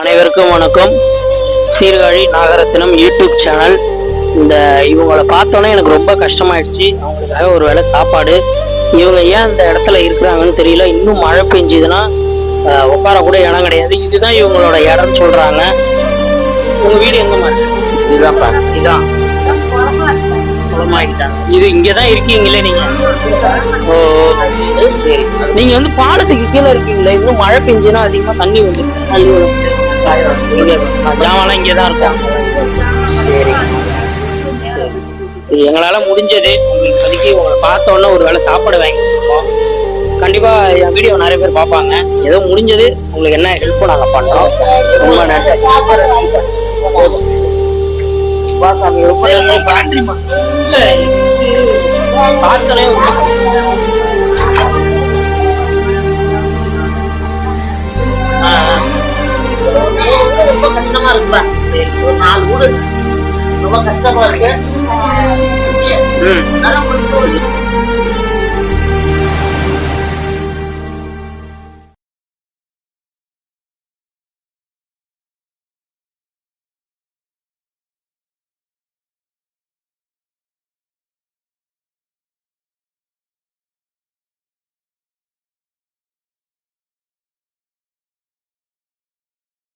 அனைவருக்கும் வணக்கம். Sirkazhi Nagarathinam YouTube channel. இந்த இவங்களை பார்த்தோன்னே எனக்கு ரொம்ப கஷ்டமாயிடுச்சு. அவங்களுக்காக ஒரு வேளை சாப்பாடு. இவங்க ஏன் இந்த இடத்துல இருக்கிறாங்கன்னு தெரியல. இன்னும் மழை பெஞ்சுதுன்னா உட்கார கூட இடம் கிடையாது. இதுதான் இவங்களோட இடம்னு சொல்றாங்க. உங்க வீடு எங்க மாதிரி இதுதான்ப்பா. இதான் குளமாக்கிட்டாங்க இது இங்கதான் இருக்கீங்களே நீங்க? ஓ சரி. நீங்க வந்து பாலத்துக்கு கீழே இருக்கீங்களே. இன்னும் மழை பெஞ்சுன்னா அதிகமா தண்ணி வந்து தண்ணி வரும். இங்க ஜாமான்லாம் இங்கே தான் இருக்கும் சரி எங்களால் இது எங்களால முடிஞ்சது உங்களுக்கு இப்போதைக்கு உங்களை பார்த்த உடனே ஒரு வேளை சாப்பாடு வாங்கி கொடுப்போம் கண்டிப்பா என் வீடியோ நிறைய பேர் பார்ப்பாங்க ஏதோ முடிஞ்சது உங்களுக்கு என்ன ஹெல்ப் நாங்கள் பண்ணுறோம் ரொம்ப நன்றி வா ரொம்ப பார்த்தோன்னே ஒரு நாலு வீடு. ரொம்ப கஷ்டமா இருக்கு.